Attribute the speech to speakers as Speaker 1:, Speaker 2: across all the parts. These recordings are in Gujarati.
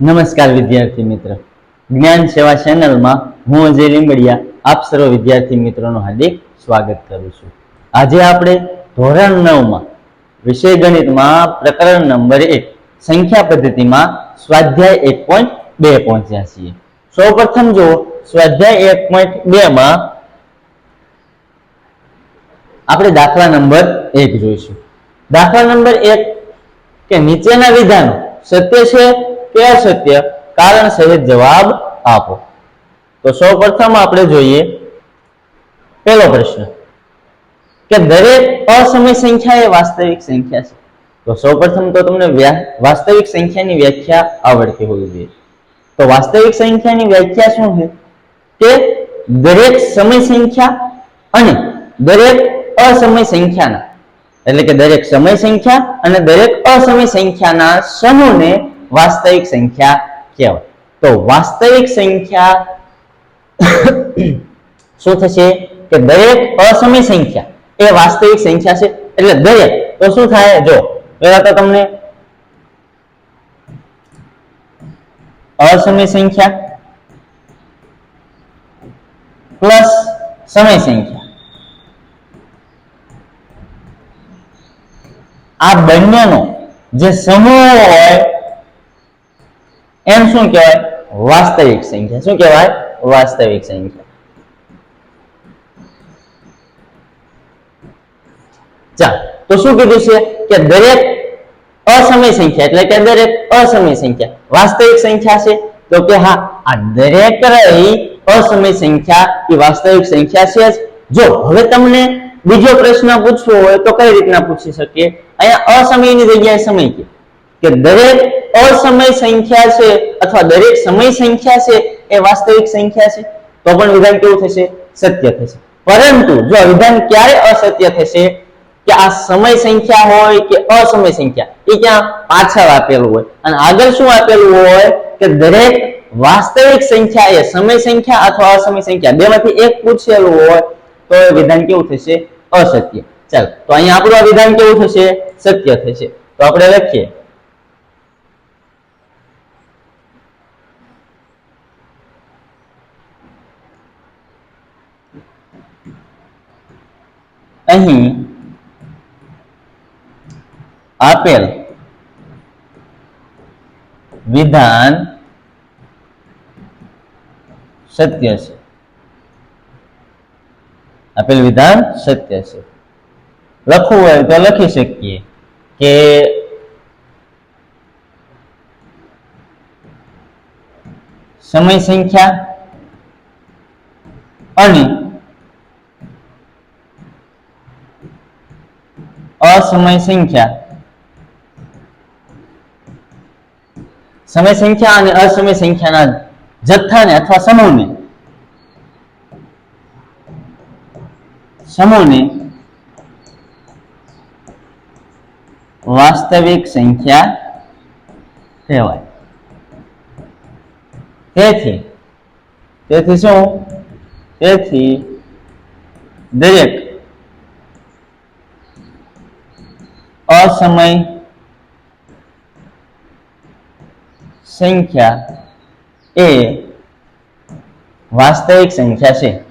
Speaker 1: નમસ્કાર વિદ્યાર્થી મિત્ર. જ્ઞાન સેવા ચેનલમાં હું અજય લીંબડિયા, આપ સર્વ વિદ્યાર્થી મિત્રોનું હાર્દિક સ્વાગત કરું છું. આજે આપણે ધોરણ નવમાં વિષય ગણિતમાં પ્રકરણ નંબર એક સંખ્યા પદ્ધતિમાં સ્વાધ્યાય એક પોઈન્ટ બે પહોંચ્યા છીએ. સૌપ્રથમ જો સ્વાધ્યાય એક પોઈન્ટ બે માં આપણે દાખલા નંબર એક જોઈશું. દાખલા નંબર એક કે નીચેના વિધાનો સત્ય છે કે અસત્ય. કારણ સહિત જવાબ આપો. તો સૌપ્રથમ આપણે જોઈએ પહેલો પ્રશ્ન કે દરેક અસમય સંખ્યા એ વાસ્તવિક સંખ્યા છે. તો સૌપ્રથમ તો તમને વાસ્તવિક સંખ્યાની વ્યાખ્યા આવડતી હોવી જોઈએ. તો વાસ્તવિક સંખ્યાની વ્યાખ્યા શું છે? કે દરેક સમય સંખ્યા અને દરેક અસમય સંખ્યાના, એટલે કે દરેક સમય સંખ્યા અને દરેક અસમય સંખ્યાના સમૂહને વાસ્તવિક સંખ્યા કહેવાય. તો વાસ્તવિક સંખ્યા શું થશે? કે દરેક અસમય સંખ્યા એ વાસ્તવિક સંખ્યા છે. એટલે દરેક, તો શું થાય? જો, પહેલા તો તમને અસમય સંખ્યા પ્લસ સમય સંખ્યા. આ બંનેનો જે સમૂહ હોય એમ શું કહેવાય? વાસ્તવિક સંખ્યા. શું કહેવાય? વાસ્તવિક સંખ્યા. ચાલ, તો શું કીધું છે? કે દરેક અસમય સંખ્યા, એટલે કે દરેક અસમય સંખ્યા. વાસ્તવિક સંખ્યા છે? તો કે હા, આ દરેક રહી અસમય સંખ્યા એ વાસ્તવિક સંખ્યા છે જ. જો હવે તમને બીજો પ્રશ્ન પૂછવો હોય તો કઈ રીતના પૂછી શકીએ? અહીંયા અસમયની જગ્યાએ સમય કે કે દરેક અસમય સંખ્યા છે અથવા દરેક સમય સંખ્યા છે એ વાસ્તવિક સંખ્યા છે? તો પણ વિધાન કેવું થશે? સત્ય થશે. પરંતુ જો વિધાન ક્યારે અસત્ય થશે? કે આ સમય સંખ્યા હોય કે અસમય સંખ્યા? એ ક્યાં? પાછળ આપેલું હોય. અને આગળ શું આપેલું હોય? કે દરેક વાસ્તવિક સંખ્યા એ સમય સંખ્યા અથવા અસમય સંખ્યા બેમાંથી એક પૂછેલું હોય, તો એ વિધાન કેવું થશે? અસત્ય. ચાલો, તો અહીંયા આપણું આ વિધાન કેવું થશે? સત્ય થશે. તો આપણે લખીએ. અહીં આપેલ વિધાન સત્ય છે. આપેલ વિધાન સત્ય છે. લખવું હોય તો લખી શકીએ કે સમય સંખ્યા અને અસમય સંખ્યા. સમય સંખ્યા અને અસમય સંખ્યાના જથ્થાને અથવા સમૂહને. સમૂહને વાસ્તવિક સંખ્યા કહેવાય. તેથી તેથી શું? તેથી દરેક અસમય સંખ્યા એ વાસ્તવિક સંખ્યા છે.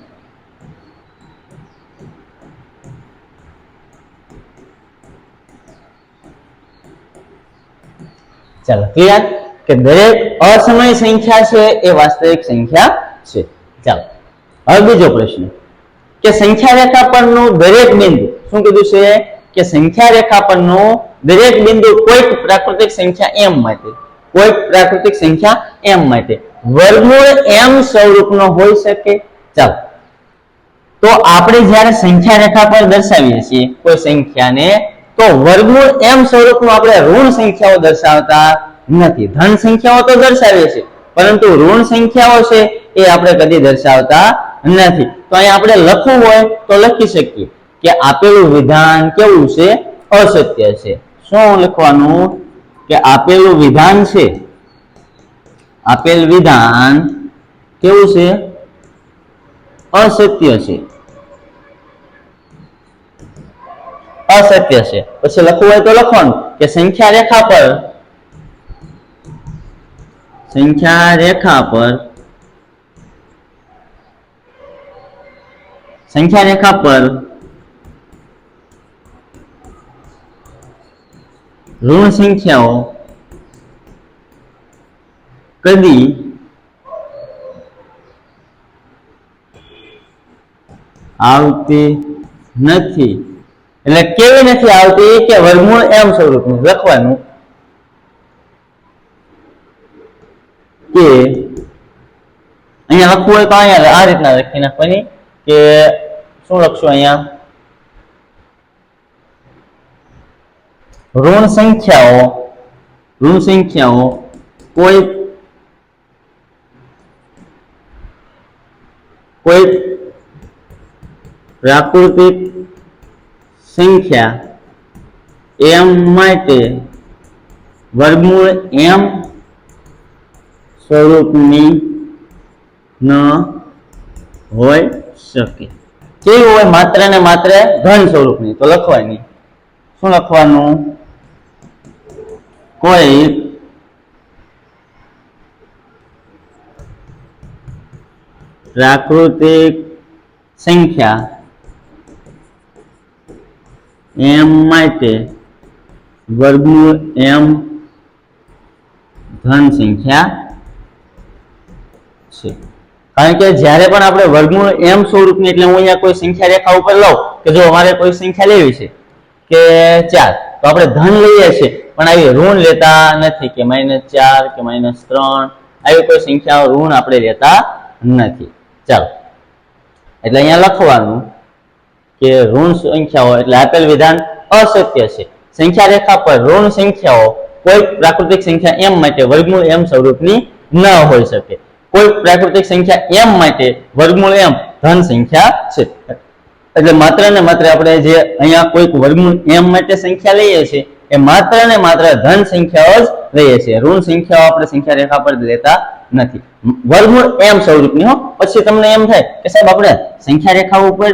Speaker 1: ચાલો ક્લિયર કે દરેક અસમય સંખ્યા છે એ વાસ્તવિક સંખ્યા છે. ચાલો, હવે બીજો પ્રશ્ન. કે સંખ્યા રેખા પરનું દરેક બિંદુ શું કીધું છે? કે સંખ્યા રેખા પરનો દરેક બિંદુ કોઈક પ્રાકૃતિક સંખ્યા એમ માટે, કોઈક પ્રાકૃતિક સંખ્યા એમ માટે. વર્ગમૂળ એમ સ્વરૂપનો હોઈ શકે. ચાલો. તો આપણે જ્યારે સંખ્યા રેખા પર દર્શાવીએ છીએ, કોઈ સંખ્યાને, તો વર્ગમૂળ એમ સ્વરૂપનું આપણે ઋણ સંખ્યાઓ દર્શાવતા નથી. ધન સંખ્યાઓ તો દર્શાવીએ છીએ, પરંતુ ઋણ સંખ્યાઓ છે એ આપણે કદી દર્શાવતા નથી. તો અહીંયા આપણે લખવું હોય તો લખી શકીએ. કે આપેલું વિધાન કેવું છે? અસત્ય છે. શું લખવાનું? કે આપેલું વિધાન છે. આપેલ વિધાન કેવું છે? અસત્ય છે. અસત્ય છે. પછી લખવું હોય તો લખવાનું. કે સંખ્યા રેખા પર, સંખ્યા રેખા પર, સંખ્યા રેખા પર ઋણ સંખ્યાઓ કદી આવતી નથી. એટલે કેવી નથી આવતી કે વર્ગમૂળ એમ સ્વરૂપનું લખવાનું કે અહીંયા લખવું હોય તો અહીંયા આ રીતના લખી નાખવાની કે શું લખશું અહીંયા? ઋણ સંખ્યાઓ ઋણ સંખ્યાઓ કોઈ કોઈ પ્રાકૃતિક સંખ્યા એમ માટે વર્ગમૂળ એમ સ્વરૂપની ન હોય શકે. કેવી હોય માત્ર ને માત્ર ઘન સ્વરૂપની? તો લખવાની. શું લખવાનું? કોઈ પ્રાકૃતિક સંખ્યા એમ માટે વર્ગમૂળ એમ ધન સંખ્યા છે. કારણ કે જ્યારે પણ આપણે વર્ગમૂળ એમ સ્વરૂપની એટલે હું અહીંયા કોઈ સંખ્યા રેખા ઉપર લઉં કે જો અમારે કોઈ સંખ્યા લેવી છે કે ચાર, તો આપણે ધન લઈએ છીએ. પણ આવી ઋણ લેતા નથી કે માઇનસ ચાર કે માઇનસ ત્રણ, આવી કોઈ સંખ્યાઓ ઋણ આપણે લેતા નથી. ચાલો. એટલે અહીંયા લખવાનું કે ઋણ સંખ્યાઓ, એટલે આપેલ વિધાન અસત્ય છે. સંખ્યા રેખા પર ઋણ સંખ્યાઓ કોઈ પ્રાકૃતિક સંખ્યા એમ માટે વર્ગમૂળ એમ સ્વરૂપની ન હોઈ શકે. કોઈ પ્રાકૃતિક સંખ્યા એમ માટે વર્ગમૂળ એમ ધન સંખ્યા છે. એટલે માત્ર ને માત્ર આપણે જે અહીંયા કોઈક વર્ગમૂળ એમ માટે સંખ્યા લઈએ છીએ એ માત્ર ને માત્ર ધન સંખ્યાઓ જ લઈએ છીએ. ઋણ સંખ્યાઓ આપણે સંખ્યા રેખા પર લેતા નથી. વર્ગમૂળ એમ સ્વરૂપની હો. પછી તમને એમ થાય કે સાહેબ આપણે સંખ્યા રેખા ઉપર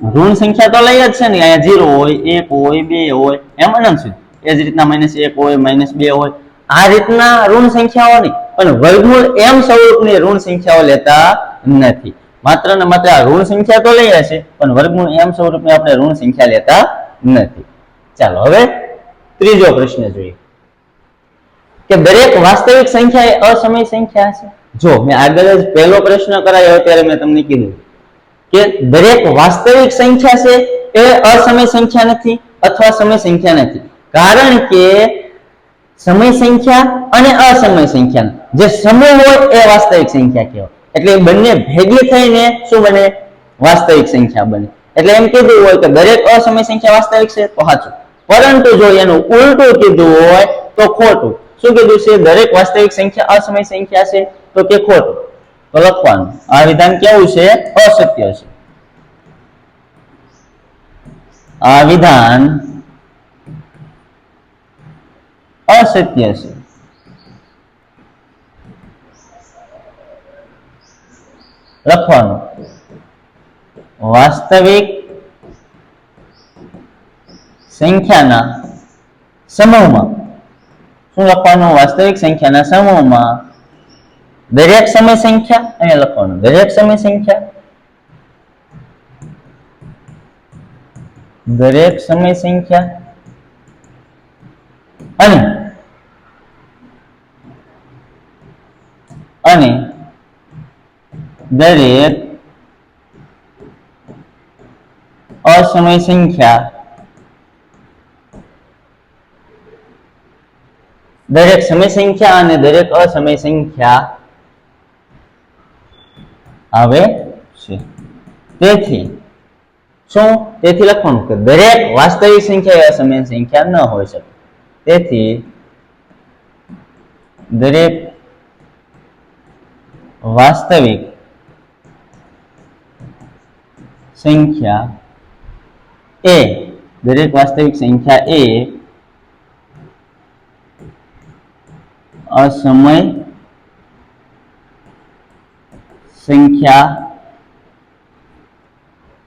Speaker 1: ઋણ સંખ્યા તો લઈ જ છે ને. અહીંયા જીરો હોય, એક હોય, બે હોય, એમ અનંત સુધી એ જ રીતના માઇનસ એક હોય માઇનસ બે હોય. આ રીતના ઋણ સંખ્યાઓ નહીં. પણ વર્ગમૂળ એમ સ્વરૂપની ઋણ સંખ્યાઓ લેતા નથી. માત્ર ને માત્ર ઋણ સંખ્યા તો લઈએ છે પણ વર્ગમૂળ એમ સ્વરૂપની આપણે ઋણ સંખ્યા લેતા નથી. ચાલો હવે ત્રીજો પ્રશ્ન જોઈએ. કે દરેક વાસ્તવિક સંખ્યા એ અસમય સંખ્યા છે? જો મેં આગળ જ પહેલો પ્રશ્ન કરાયો ત્યારે મેં તમને કીધું કે દરેક વાસ્તવિક સંખ્યા છે એ અસમય સંખ્યા નથી અથવા સમય સંખ્યા નથી. કારણ કે સમય સંખ્યા અને અસમય સંખ્યા જે સમૂહ હોય એ વાસ્તવિક સંખ્યા કહેવાય. એટલે બંને ભેગી થઈને શું બને? વાસ્તવિક સંખ્યા બને. એટલે એમ કીધું હોય કે દરેક અસમય સંખ્યા વાસ્તવિક છે તો સાચું. પરંતુ જો એનું ઉલટું કીધું હોય તો ખોટું. શું કીધું છે? દરેક વાસ્તવિક સંખ્યા અસમય સંખ્યા છે તો કે ખોટું. તો લખવાનું. આ વિધાન કેવું છે? અસત્ય છે. આ વિધાન અસત્ય છે. લખવાનું. વાસ્તવિક સંખ્યાના સમૂહમાં. શું લખવાનું? વાસ્તવિક સંખ્યાના સમૂહમાં દરેક સમય સંખ્યા? અહીંયા લખવાનું. દરેક સમય સંખ્યા? દરેક સમય સંખ્યા? અને અને દરેક અસમય સંખ્યા દરેક સમય સંખ્યા અને દરેક અસમય સંખ્યા આવે છે. તેથી શું? તેથી લખવાનું કે દરેક વાસ્તવિક સંખ્યા એ અસમય સંખ્યા ન હોઈ શકે. તેથી દરેક વાસ્તવિક સંખ્યા એ દરેક વાસ્તવિક સંખ્યા એ અસમય સંખ્યા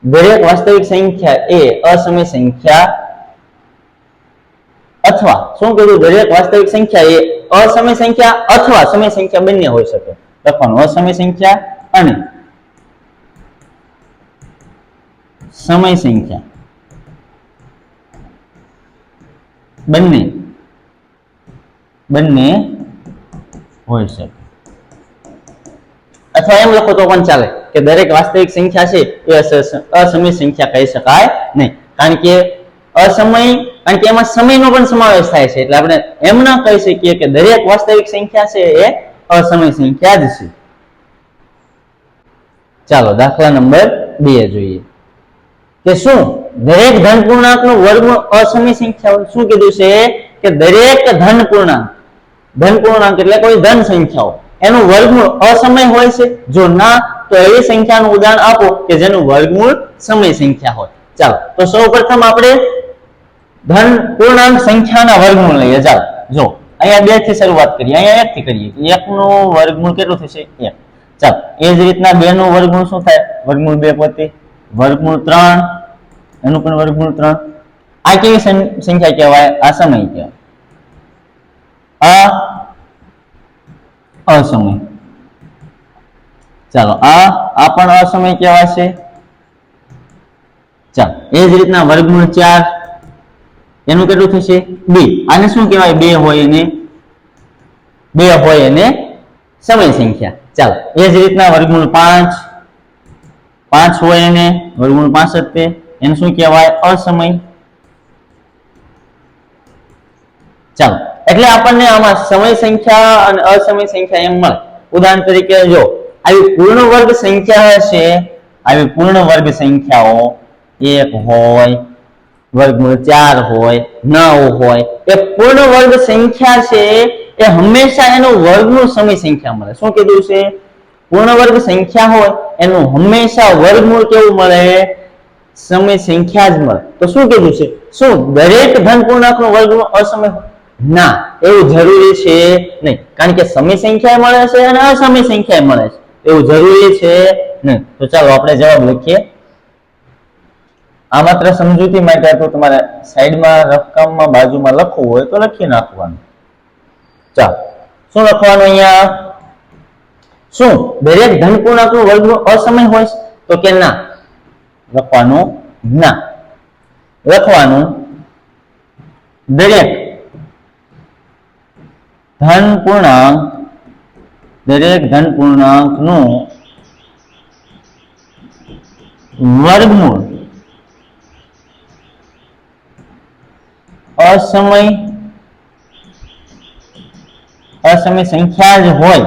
Speaker 1: દરેક વાસ્તવિક સંખ્યા એ અસમય સંખ્યા અથવા શું કીધું દરેક વાસ્તવિક સંખ્યા એ અસમય સંખ્યા અથવા સમય સંખ્યા બંને હોઈ શકે. લખવાનું અસમય સંખ્યા અને સમય સંખ્યા. બંને. બંને હોઈ શકે. અથવા એમ લખો તો પણ ચાલે કે દરેક વાસ્તવિક સંખ્યા છે એ અસ- અસમય સંખ્યા કહી શકાય નહીં. કારણ કે અસમય, કારણ કે એમાં સમયનો પણ સમાવેશ થાય છે. એટલે આપણે એમ ના કહી શકીએ કે દરેક વાસ્તવિક સંખ્યા છે એ અસમય સંખ્યા જ છે. ચાલો, દાખલા નંબર બે જોઈએ. કે શું? દરેક ધન પૂર્ણાંકનું વર્ગમૂળ અસમય સંખ્યા શું કીધું છે? કે દરેક ધન પૂર્ણાંક. ધન પૂર્ણાંક એટલે કોઈ ધન સંખ્યાઓ. એનું વર્ગમૂળ અસમય હોય છે. જો ના, તો એવી સંખ્યાનું ઉદાહરણ આપો કે જેનું વર્ગમૂળ સમય સંખ્યા હોય. ચાલો, તો સૌ પ્રથમ આપણે ધન પૂર્ણાંક સંખ્યાના વર્ગમૂળ લઈએ. ચાલો, જો, અહીંયા બેથી શરૂઆત કરીએ. અહીંયા એક થી કરીએ. એક નું વર્ગમૂળ કેટલું થશે? એક. ચાલો, એ જ રીતના બે નું વર્ગમૂળ શું થાય? વર્ગમૂળ બે પોતે. વર્ગમૂળ ત્રણ. એનું પણ વર્ગમૂળ ત્રણ. આ કેવી સંખ્યા કહેવાય? આ સમય કહેવાય. આ અસમય. ચાલો, આ આ પણ અસમય કહેવાશે. ચાલો, એ જ રીતના વર્ગમૂળ ચાર. એનું કેટલું થશે? બે. આને શું કહેવાય? બે હોય એને બે હોય એને સમય સંખ્યા. ચાલો, એ જ રીતના વર્ગમૂળ પાંચ. પાંચ હોય એને વર્ગમૂળ જ તે એને શું કહેવાય? અસમય. ચાલો એટલે આપણને આમાં સમય સંખ્યા અને અસમય સંખ્યા એમ મળે. ઉદાહરણ તરીકે જો, આવી પૂર્ણ વર્ગ સંખ્યા હશે, આવી પૂર્ણ વર્ગ સંખ્યાઓ એક હોય, વર્ગમૂળ ચાર હોય, નવ હોય, એ પૂર્ણ વર્ગ સંખ્યા છે, એ હંમેશા એનું વર્ગનું સમય સંખ્યા મળે. શું કીધું છે? પૂર્ણ વર્ગ સંખ્યા હોય, એનું હંમેશા વર્ગમૂળ કેવું મળે? સમય સંખ્યા જ મળે. તો શું કીધું છે? શું દરેક ધન પૂર્ણાંકનો વર્ગમૂળ અસમય? ના, એવું જરૂરી છે નહીં. કારણ કે સમય સંખ્યા મળે છે અને અસમય સંખ્યા મળે છે. એવું જરૂરી છે નહીં. તો ચાલો આપણે જવાબ લખીએ. આ માત્ર સમજૂતી માટે હતું. તમારે સાઈડમાં રકમમાં બાજુમાં લખવું હોય તો લખી નાખવાનું. ચાલો. શું લખવાનું અહીંયા? શું? દરેક ધન પૂર્ણાંકનું વર્ગનું અસમય હોય તો કે ના? લખવાનું ના. લખવાનું દરેક ધન પૂર્ણાંક, દરેક ધન પૂર્ણાંકનું વર્ગમૂળ. અસમય અસમય સંખ્યા જ હોય.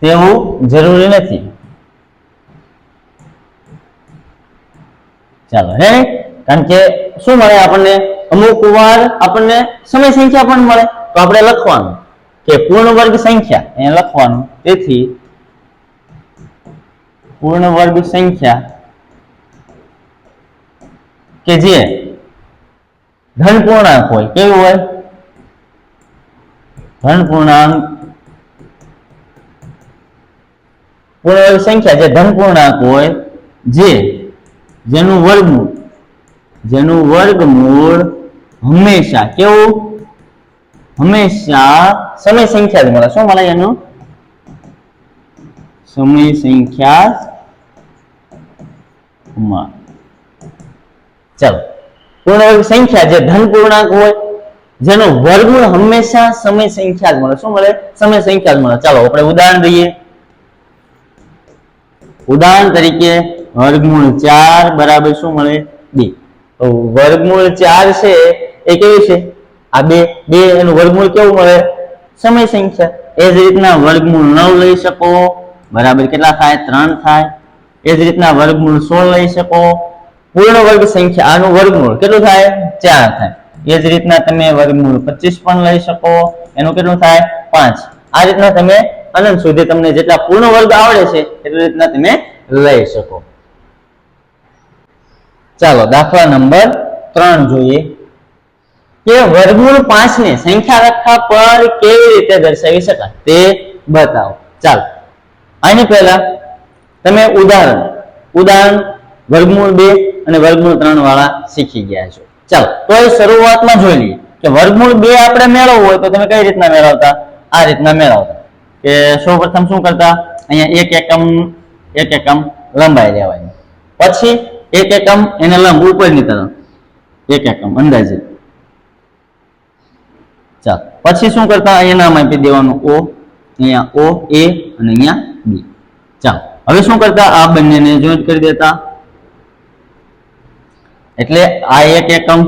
Speaker 1: તેવું જરૂરી નથી. ચાલો હે કારણ કે શું મળે આપણને? અમુક વાર આપણને સમય સંખ્યા પણ મળે. તો આપણે લખવાનું કે પૂર્ણ વર્ગ સંખ્યા, અહીંયા લખવાનું. તેથી પૂર્ણ વર્ગ સંખ્યા કે જે ધન પૂર્ણાંક હોય, કેવું હોય? ધન પૂર્ણાંક પૂર્ણ વર્ગ સંખ્યા જે ધન પૂર્ણાંક હોય, જે જેનું વર્ગમૂળ જેનું વર્ગમૂળ હંમેશા કેવું? હંમેશા સમય સંખ્યા જ મળે. શું મળે એનું? સમય સંખ્યા ચાલો. પૂર્ણ સંખ્યા જે ધન પૂર્ણાંક હોય, જેનો વર્ગમૂળ હંમેશા સમય સંખ્યા જ મળે. શું મળે? સમય સંખ્યા જ મળે. ચાલો, આપણે ઉદાહરણ દઈએ ઉદાહરણ તરીકે, વર્ગમૂળ ચાર બરાબર શું મળે? બે. વર્ગમૂળ ચાર છે, એ કેવી છે? આ બે બે એનું વર્ગમૂળ કેવું મળે? સમય સંખ્યા. એ જ રીતના વર્ગમૂળ નવ લઈ શકો. બરાબર કેટલા થાય? ત્રણ થાય. એ જ રીતના વર્ગમૂળ સોળ લઈ શકો. પૂર્ણ વર્ગ સંખ્યા આનું વર્ગમૂળ કેટલું થાય? ચાર થાય. એ જ રીતના તમે વર્ગમૂળ પચીસ પણ લઈ શકો. એનું કેટલું થાય? પાંચ. આ રીતના તમે અનંત સુધી તમને જેટલા પૂર્ણ વર્ગ આવડે છે એટલી રીતના તમે લઈ શકો. ચાલો દાખલા નંબર ત્રણ જોઈએ. કે વર્ગમૂળ પાંચ ને સંખ્યા રેખા પર કેવી રીતે દર્શાવી શકાય તે બતાવો. ચાલો. આની પહેલા તમે ઉદાહરણ ઉદાહરણ વર્ગમૂળ બે અને વર્ગમૂળ ત્રણ વાળા શીખી ગયા છો. ચાલો, તો એ શરૂઆતમાં જોઈ લઈએ કે વર્ગમૂળ બે આપણે મેળવવું હોય તો તમે કઈ રીતના મેળવતા? આ રીતના મેળવતા. કે સૌપ્રથમ શું કરતા? અહીંયા એક એકમ એક એકમ લંબાઈ લેવાની. પછી એક એકમ એને લંબ ઉપરની તરફ એક એકમ અંદાજે. ચાલો, પછી શું કરતા? અહીંયા આપી દેવાનું. ઓ, અહીંયા ઓ, એ અને અહીંયા બી. ચાલો, હવે શું કરતા? આ બંનેને જોઈન્ટ કરી દેતા. એટલે આ એક એકમ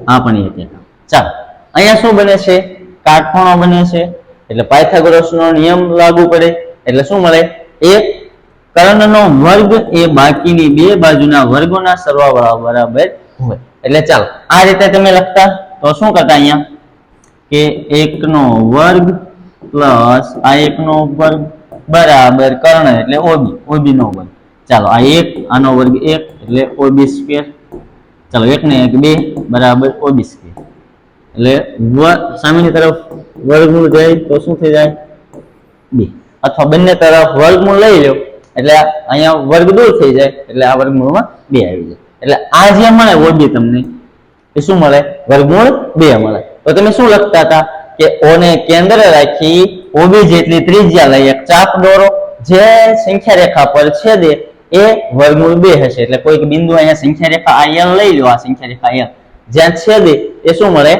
Speaker 1: આ પણ એક એકમ ચાલો, અહીંયા શું બને છે? કાટખૂણો બને છે. એટલે પાયથાગોરસનો નિયમ લાગુ પડે. એટલે શું મળે? એક કર્ણનો વર્ગ એ બાકીની બે બાજુના વર્ગોના સરવાળા બરાબર હોય. એટલે ચાલો, આ રીતે તમે લખતા, તો શું કરતા અહીંયા? કે એકનો વર્ગ પ્લસ આ એકનો વર્ગ બરાબર કર્ણ એટલે ઓબી ઓબી નો વર્ગ. ચાલો, આ એક, આનો વર્ગ એક એટલે ઓબી સ્ક્વેર. ચાલો, એક ને એક બે બરાબર ઓબી સ્ક્વેર. એટલે વ- સામેની તરફ વર્ગમૂળ જાય તો શું થઈ જાય? બે. અથવા બંને તરફ વર્ગમૂળ લઈ લો. એટલે અહીંયા વર્ગ દૂર થઈ જાય, એટલે આ વર્ગમૂળમાં બે આવી જાય. એટલે આ જે મળે ઓબી તમને, એ શું મળે? વર્ગમૂળ બે મળે. તો તમે શું લખતા હતા? કે ઓ ને કેન્દ્ર રાખી ઓબી જેટલી ત્રિજ્યા લઈ એક ચાપ દોરો. જે સંખ્યા રેખા પર છેદે, એ વર્ગમૂળ બે હશે. એટલે કોઈક બિંદુ અહીંયા સંખ્યા રેખા આ એલ લઈ લો, આ સંખ્યા રેખા એલ જ્યાં છેદે, એ શું મળે?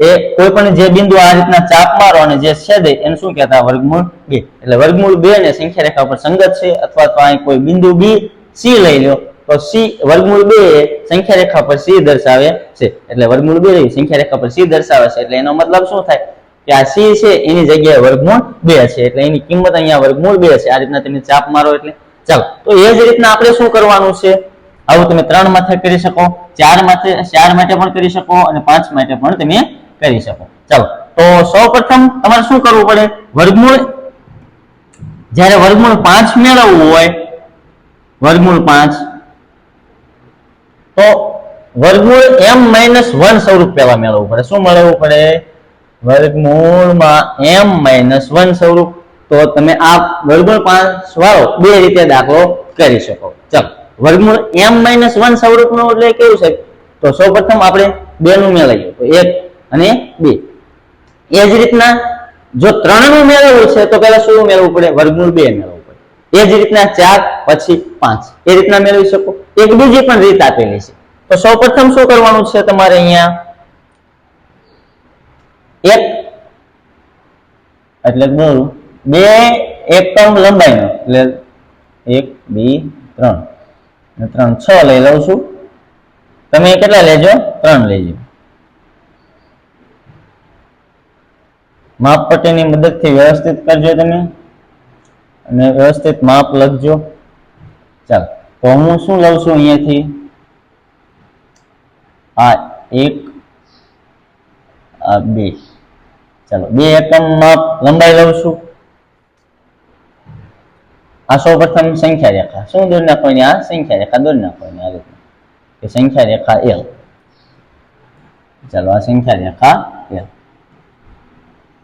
Speaker 1: એ કોઈ પણ જે બિંદુ આ રીતના ચાપ મારો અને જે છેદે, એને શું કહેતા? વર્ગમૂળ બે. એટલે વર્ગમૂળ બે ને સંખ્યા રેખા પર સંગત છે, અથવા તો અહીં કોઈ બિંદુ બી સી લઈ લો, તો સી, વર્ગમૂળ બે એ સંખ્યા રેખા પર સી દર્શાવે છે. એટલે વર્ગમૂળ બે સંખ્યા રેખા પર સી દર્શાવે છે. એટલે એનો મતલબ શું થાય? કે આ સી છે, એની જગ્યાએ વર્ગમૂળ બે છે. એટલે એની કિંમત અહીંયા વર્ગમૂળ બે છે. આ રીતના તમે ચાપ મારો એટલે. ચાલો, તો એ જ રીતના આપણે શું કરવાનું છે? આવું તમે ત્રણ માથે કરી શકો, ચાર માથે, ચાર માટે પણ કરી શકો અને પાંચ માટે પણ તમે કરી શકો. ચાલો. તો સૌપ્રથમ તમારે શું કરવું પડે? વર્ગમૂળ? જ્યારે વર્ગમૂળ પાંચ મેળવવું હોય, વર્ગમૂળ પાંચ, તો વર્ગમૂળ એમ માઇનસ વન સ્વરૂપ પહેલા મેળવવું પડે. શું મેળવવું પડે? વર્ગમૂળમાં એમ માઇનસ વન સ્વરૂપ. તો તમે આ વર્ગમૂળ પાંચ વાળો બે રીતે દાખલો કરી શકો. ચાલો. વર્ગમૂળ એમ માઇનસ વન સ્વરૂપનું એટલે કેવું છે તો સૌપ્રથમ આપણે બે નું મેળવીએ. તો એક અને બે. એ જ રીતના જો ત્રણનું મેળવવું છે, તો પેલા શું મેળવવું પડે? વર્ગમૂળ બે મેળવવું પડે. એ જ રીતના ચાર, પછી પાંચ. એ રીતના મેળવી શકો. એક બીજી પણ રીત આપેલી છે. તો સૌપ્રથમ શું કરવાનું છે તમારે અહીંયા? એક. એટલે દોરું બે એકમ લંબાઈનો. એટલે એક, બે, ત્રણ. ત્રણ છ લઈ લઉં છું. તમે કેટલા લેજો? ત્રણ લેજો. માપપટ્ટીની મદદથી વ્યવસ્થિત કરજો તમે. અને વ્યવસ્થિત માપ લખજો. ચાલો, તો હું શું લઉં છું અહીંયાથી? આ એક, આ બે. ચાલો, બે એકમ માપ લંબાઈ લઉં છું. આ સૌ પ્રથમ સંખ્યા રેખા. શું દોરી નાખવાની આ સંખ્યા રેખા દોરી નાખવાની આ રીતના સંખ્યા રેખા એલ ચાલો, આ સંખ્યા રેખા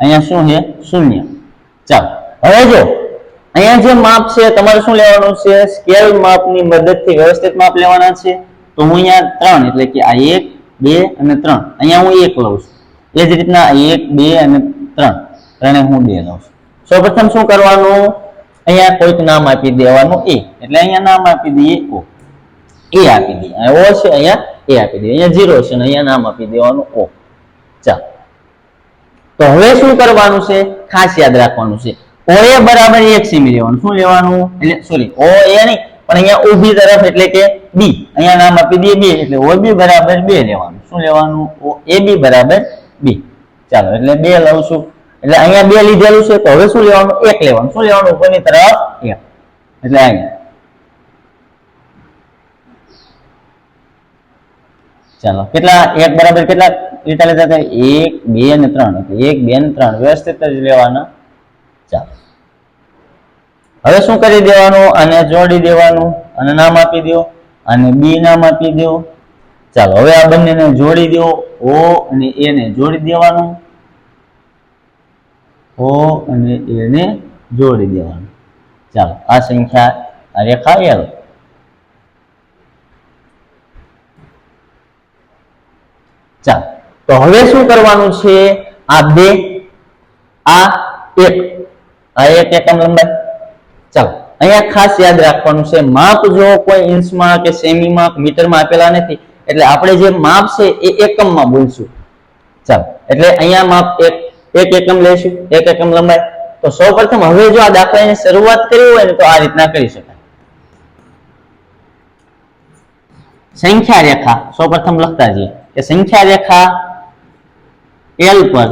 Speaker 1: અહીંયા શું છે? શૂન્ય. ચાલો, હવે જો, અહીંયા જે માપ છે, તમારે શું લેવાનું છે? સ્કેલ માપની મદદથી વ્યવસ્થિત માપ લેવાના છે. તો હું અહીંયા ત્રણ, એટલે કે આ એક, બે અને ત્રણ. અહીંયા હું એક લઉં છું. એ જ રીતના એક, બે અને ત્રણ. ત્રણે હું બે લઉં છું. સૌપ્રથમ શું કરવાનું? અહીંયા કોઈક નામ આપી દેવાનું એ. એટલે અહીંયા નામ આપી દઈએ ઓ. એ આપી દઈએ. ઓ છે, અહીંયા એ આપી દઈએ. અહીંયા ઝીરો છે અને અહીંયા નામ આપી દેવાનું ઓ. ચાલો. તો હવે શું કરવાનું છે? ખાસ યાદ રાખવાનું છે. ઓ બરાબર એક સેમી લેવાનું. શું લેવાનું? એટલે સોરી ઓ એ નહીં, પણ અહીંયા ઊભી તરફ એટલે કે બી અહીંયા નામ આપી દઈએ બે, એટલે ઓ બી બરાબર બે લેવાનું. શું લેવાનું? ઓ એ બી બરાબર બી ચાલો, એટલે બે લઉં છું. એટલે અહીંયા બે લીધેલું છે, તો હવે શું લેવાનું? એક લેવાનું. શું લેવાનું? ઉપરની તરફ? એક. એટલે અહીંયા. ચાલો. કેટલા? એક બરાબર કેટલા? લીટા લેતા હતા એક, બે અને ત્રણ. એક, બે અને ત્રણ. વ્યવસ્થિત જ લેવાના. ચાલો. હવે શું કરી દેવાનું? આને જોડી દેવાનું. અને નામ આપી દો. અને બી નામ આપી દો. ચાલો, હવે આ બંનેને જોડી દો. ઓ અને એ ને જોડી દેવાનું. ઓ અને એ ને જોડી દેવાનું. ચાલો, આ સંખ્યા રેખા એલ તો હવે શું કરવાનું છે? આ બે, આ એક. આ એક એકમ લંબાઈ. ચાલો, અહીંયા ખાસ યાદ રાખવાનું છે, માપ જો કોઈ ઇંચમાં કે સેમીમાં મીટરમાં આપેલા નથી, એટલે આપણે જે માપ છે એ એકમમાં બોલશું. ચાલો, એટલે અહીંયા માપ એક એક એકમ લેશું, એક એકમ લંબાઈ. તો સૌપ્રથમ હવે જો આ દાખલાની શરૂઆત કરવી હોય ને તો આ રીતના કરી શકાય. સંખ્યા રેખા સૌપ્રથમ લખતા જઈએ કે સંખ્યા રેખા એલ પર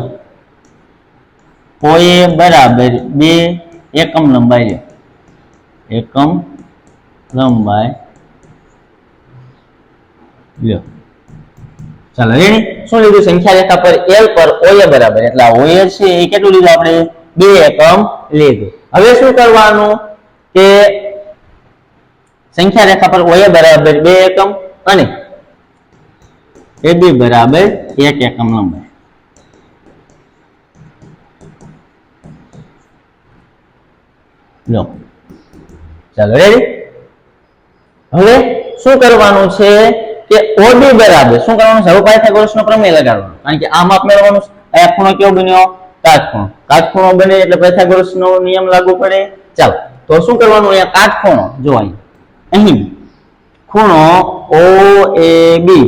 Speaker 1: પોએ બરાબર બે એકમ લંબાઈ લે. એકમ લંબાઈ લ્યો. ચાલો રેડી શું લીધું? સંખ્યા રેખા પર એલ પર ઓએ બરાબર. એટલે ઓએ છે, એ કેટલું લીધું આપણે? બે એકમ લીધું. હવે શું કરવાનું? કે સંખ્યા રેખા પર ઓએ બરાબર બે એકમ અને એ બી બરાબર એક એકમ લંબાઈ. લો. ચાલો રેડી હવે શું કરવાનું છે કે ઓડી બરાબર, શું કરવાનું છે? હવે પાયથાગોરસ નો પ્રમેય લગાડવાનો, કારણ કે આ માપ મેળવવાનું છે. અહીંયા ખૂણો કેવો બન્યો? કાટખૂણો કાટખૂણો બને એટલે પાયથાગોરસ નો નિયમ લાગુ પડે. ચાલો, તો શું કરવાનું અહીંયા? કાટખૂણો જો અહીં અહીં ખૂણો બી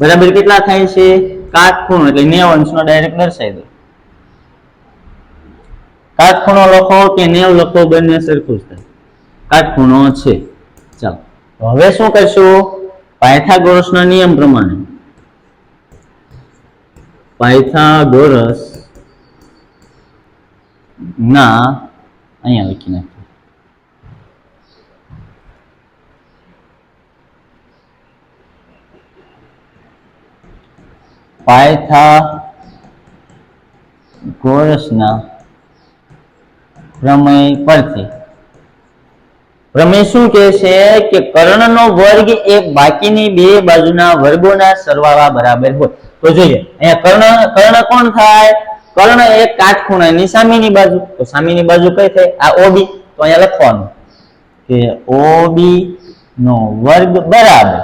Speaker 1: બરાબર કેટલા થાય છે? કાટખૂણો એટલે નેવ અંશનો ડાયરેક્ટ દર્શાવી દો. કાટખૂણો લખો કે નેવ લખો, બંને સરખું થાય. કાટખૂણો છે. ચાલો. હવે શું કરશું? પાયથાગોરસ ના નિયમ પ્રમાણે. પાયથાગોરસ ના અહીંયા લખી નાખ્યું. પાયથાગોરસના પ્રમેય પરથી પ્રમેય શું કહે છે કે કર્ણનો વર્ગ એ બાકીની બે બાજુના વર્ગોના સરવાળા બરાબર હોય. તો જોઈએ, અહીંયા કર્ણ કર્ણ કોણ થાય? કર્ણ એ કાટખૂણાની સામેની બાજુ. તો સામેની બાજુ કઈ થાય? આ ઓબી. તો અહીંયા લખવાનું કે ઓબી નો વર્ગ બરાબર.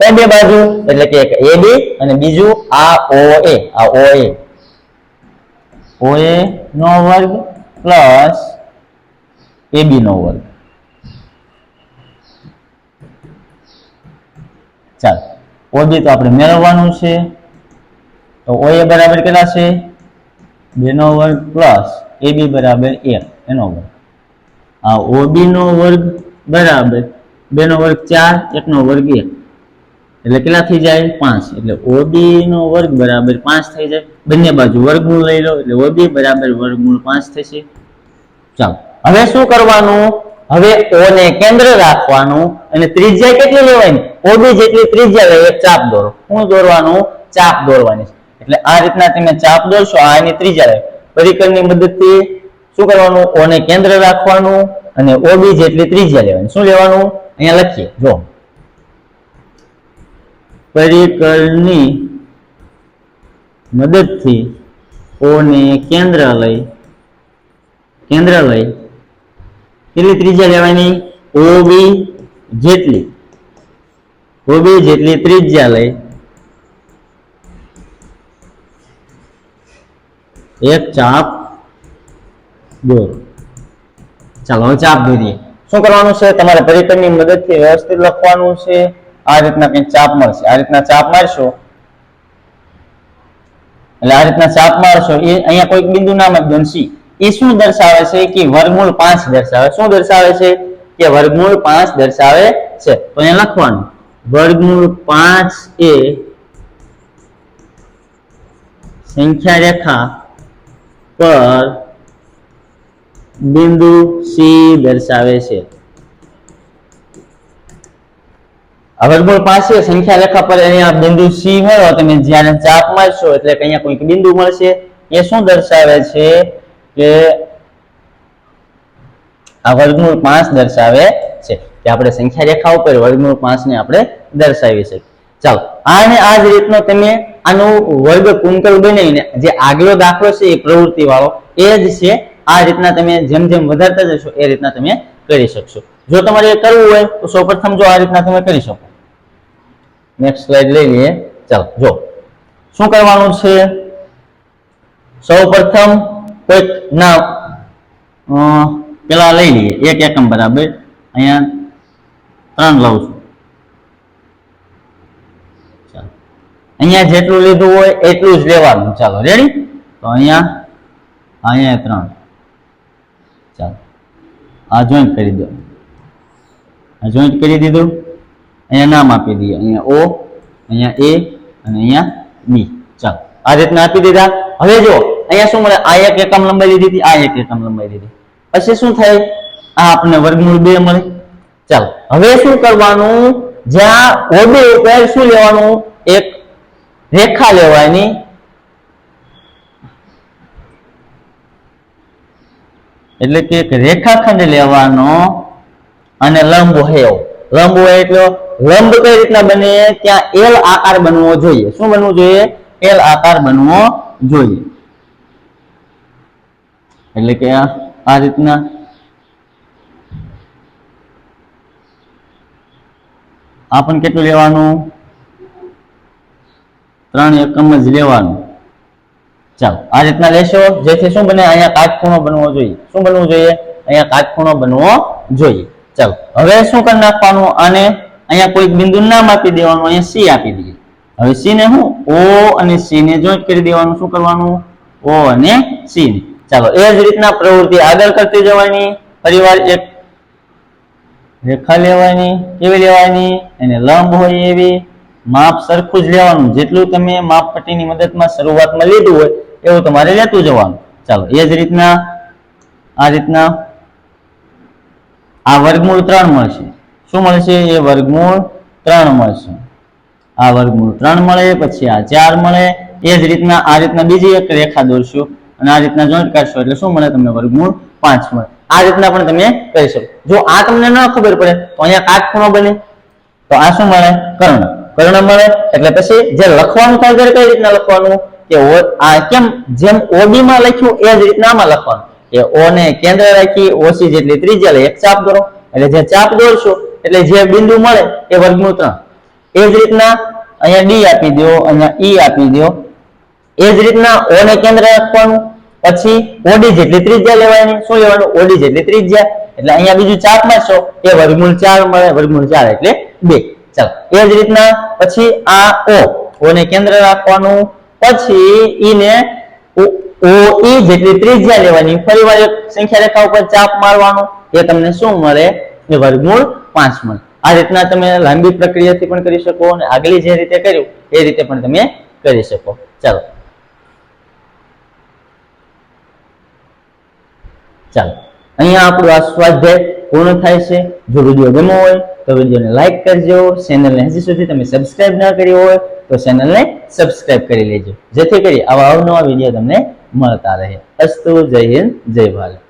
Speaker 1: કઈ બે બાજુ, એટલે કે એક એ બી અને બીજું આ ઓ એ આ ઓ એ ઓ એ નો વર્ગ પ્લસ એ બી નો વર્ગ. ચાલો ઓબી તો આપણે મેળવવાનું છે. તો ઓ એ બરાબર કેટલા છે? બે નો વર્ગ પ્લસ એ બી બરાબર એક, એનો વર્ગ. આ ઓબી નો વર્ગ બરાબર, બે નો વર્ગ ચાર, એક નો વર્ગ એક. એટલે કેટલા થઈ જાય? પાંચ. એટલે ઓબી નો વર્ગ બરાબર પાંચ થઈ જાય. બંને બાજુ વર્ગમૂળ લઈ લો. એટલે ઓબી બરાબર વર્ગમૂળ પાંચ થશે. ચાલો. હવે શું કરવાનું? હવે ઓ ને કેન્દ્ર રાખવાનું. અને ત્રિજ્યા કેટલી લેવાની ઓબી જેટલી ત્રિજ્યા લઈ એક ચાપ દોરો. શું દોરવાનું? ચાપ દોરવાની છે. એટલે આ રીતના તમે ચાપ દોરશો, આ એની ત્રિજ્યા લે પરિકરની મદદથી શું કરવાનું? ઓ કેન્દ્ર રાખવાનું અને ઓબી જેટલી ત્રિજ્યા લેવાની. શું લેવાનું? અહીંયા લખીએ. જો. પરિકરની મદદથી ઓને કેન્દ્ર લઈ કેન્દ્ર લઈ કેટલી ત્રિજ્યા લેવાની ઓબી જેટલી ઓબી જેટલી ત્રિજ્યા લઈ એક ચાપ દોરો. ચાલો ચાપ દોરીએ. શું કરવાનું છે? તમારે પરિકરની મદદથી વ્યવસ્થિત લખવાનું છે. આ રીતના કંઈક ચાપ મળશે. આ રીતના ચાપ મારશો. એટલે આ રીતના ચાપ મારશો, એ અહીંયા કોઈક બિંદુ નામ જ બનશી. એ શું દર્શાવે છે કે વર્ગમૂળ પાંચ દર્શાવે? શું દર્શાવે છે કે વર્ગમૂળ પાંચ દર્શાવે છે? તો અહીંયા લખવાનું. વર્ગમૂળ પાંચ એ સંખ્યા રેખા પર બિંદુ સી દર્શાવે છે આ વર્ગમૂળ પાસે સંખ્યા રેખા પર અહીંયા બિંદુ સી હોય તમે જ્યારે ચાપ મારશો એટલે અહીંયા કોઈક બિંદુ મળશે. એ શું દર્શાવે છે કે આ વર્ગમૂળ પાંચ દર્શાવે છે. કે આપણે સંખ્યા રેખા ઉપર વર્ગમૂળ પાંચ ને આપણે દર્શાવી શકીએ. ચાલો આને આ જ રીતનો તમે આનું વર્ગ કુંતલ બનાવીને જે આગલો દાખલો છે એ પ્રવૃત્તિ વાળો, એ જ છે. આ રીતના તમે જેમ જેમ વધારતા જશો એ રીતના તમે કરી શકશો. જો તમારે કરવું હોય તો સૌપ્રથમ જો આ રીતના તમે કરી શકો. નેક્સ્ટ સ્લાઇડ લઈ લઈએ. ચાલો, જો. શું કરવાનું છે? સૌ પ્રથમ કોઈક ના પેલા લઈ લઈએ. એક એકમ બરાબર. અહીંયા ત્રણ લઉં છું. ચાલો. અહીંયા જેટલું લીધું હોય એટલું જ લેવાનું. ચાલો રેડી તો અહીંયા અહીંયા ત્રણ. ચાલો. આ જોઈન્ટ કરી દો. આ જોઈન્ટ કરી દીધું. અહીંયા નામ આપી દઈએ. અહીંયા ઓ, અહીંયા એ, અને અહીંયા બી. ચાલો. આ રીતના આપી દીધા. હવે જો, અહીંયા શું મળે? આ એક એકમ લંબાઈ લીધી હતી, આ એક એકમ લંબાઈ લીધી. પછી શું થાય? આ આપણને વર્ગમૂળ બે મળે. ચાલો. હવે શું કરવાનું? જ્યાં ઓબે ઉપર શું લેવાનું? એક રેખા લેવાની. એટલે કે એક રેખાખંડ લેવાનો અને લંબ હોય લંબ હોય એટલે લંબ કઈ રીતના બને? ત્યાં એલ આકાર બનવો જોઈએ. શું બનવું જોઈએ? એલ આકાર બનવો જોઈએ. એટલે કે આ રીતના. આ પણ કેટલું લેવાનું? ત્રણ એકમ જ લેવાનું. ચાલો, આ રીતના લેશો. જેથી શું બને? અહીંયા કાટખૂણો બનવો જોઈએ. શું બનવું જોઈએ? અહીંયા કાટખૂણો બનવો જોઈએ. ચાલો, હવે શું કરી નાખવાનું? આને અહીંયા કોઈક બિંદુ નામ આપી દેવાનું, અહીંયા સી આપી દઈએ. હવે સી ને શું ઓ અને સી ને જોઈન્ટ કરી દેવાનું. શું કરવાનું? ઓ અને સી ને ચાલો, એ જ રીતના પ્રવૃત્તિ આગળ કરતી જવાની. ફરીવાર એક રેખા લેવાની, કેવી લેવાની? એને લંબ હોય એવી. માપ સરખું જ લેવાનું. જેટલું તમે માપપટ્ટીની મદદમાં શરૂઆતમાં લીધું હોય, એવું તમારે લેતું જવાનું. ચાલો, એ જ રીતના, આ રીતના, આ વર્ગમૂળ ત્રણ મળશે. શું મળશે? એ વર્ગમૂળ ત્રણ મળશે. આ વર્ગમૂળ ત્રણ મળે, પછી આ ચાર મળે. એ જ રીતના, આ રીતના બીજી એક રેખા દોરશું અને આ રીતના જોઈન્ટ કાઢશો. એટલે શું મળે? તમને વર્ગમૂળ પાંચ મળે. આ રીતના પણ તમે કરી શકો. જો આ તમને ન ખબર પડે, તો અહીંયા કાટખૂણો બને. તો આ શું મળે? કર્ણ. કર્ણ મળે, એટલે પછી જે લખવાનું થાય ત્યારે કઈ રીતના લખવાનું? કે આ કેમ, જેમ ઓબી માં લખ્યું, એ જ રીતના આમાં લખવાનું. કે ઓ ને કેન્દ્ર રાખી, ઓસી જેટલી ત્રિજ્યા એક ચાપ દોરો. એટલે જે ચાપ દોરશો એટલે જે બિંદુ મળે એ વર્ગમૂળ ત્રણ. એ જ રીતના અહીંયા ડી આપી દો અહીંયા ઈ આપી દો એ જ રીતના ઓ ને કેન્દ્ર રાખવાનું. પછી ઓડી જેટલી ત્રિજ્યા લેવાની, શું લેવાનું? ઓડી જેટલી ત્રિજ્યા. એટલે અહીંયા બીજું ચાપ મારશો એ વર્ગમૂળ ચાર મળે, વર્ગમૂળ ચાર એટલે બે. ચાલો, એ જ રીતના પછી આ ઓ ઓ ને કેન્દ્ર રાખવાનું. પછી ઈ ને ઓ ઈ જેટલી ત્રિજ્યા લેવાની ફરીવાર એક સંખ્યા રેખા ઉપર ચાપ મારવાનું. એ તમને શું મળે? એ વર્ગમૂળ પાંચ મણ. આ રીતના તમે લાંબી પ્રક્રિયાથી પણ કરી શકો અને આગલી જે રીતે કર્યું, એ રીતે પણ તમે કરી શકો. ચાલો. ચાલો. અહીંયા આપણું આ સ્વાધ્યાય પૂર્ણ થાય છે. જો વીડિયો ગમ્યો હોય, તો વિડીયોને લાઇક કરજો. ચેનલને હજી સુધી તમે સબસ્ક્રાઇબ ના કરી હોય, તો ચેનલને સબસ્ક્રાઇબ કરી લેજો. જેથી કરી આવા અવનવા વીડિયો તમને મળતા રહે. અસ્તુ, જય હિન્દ, જય ભારત.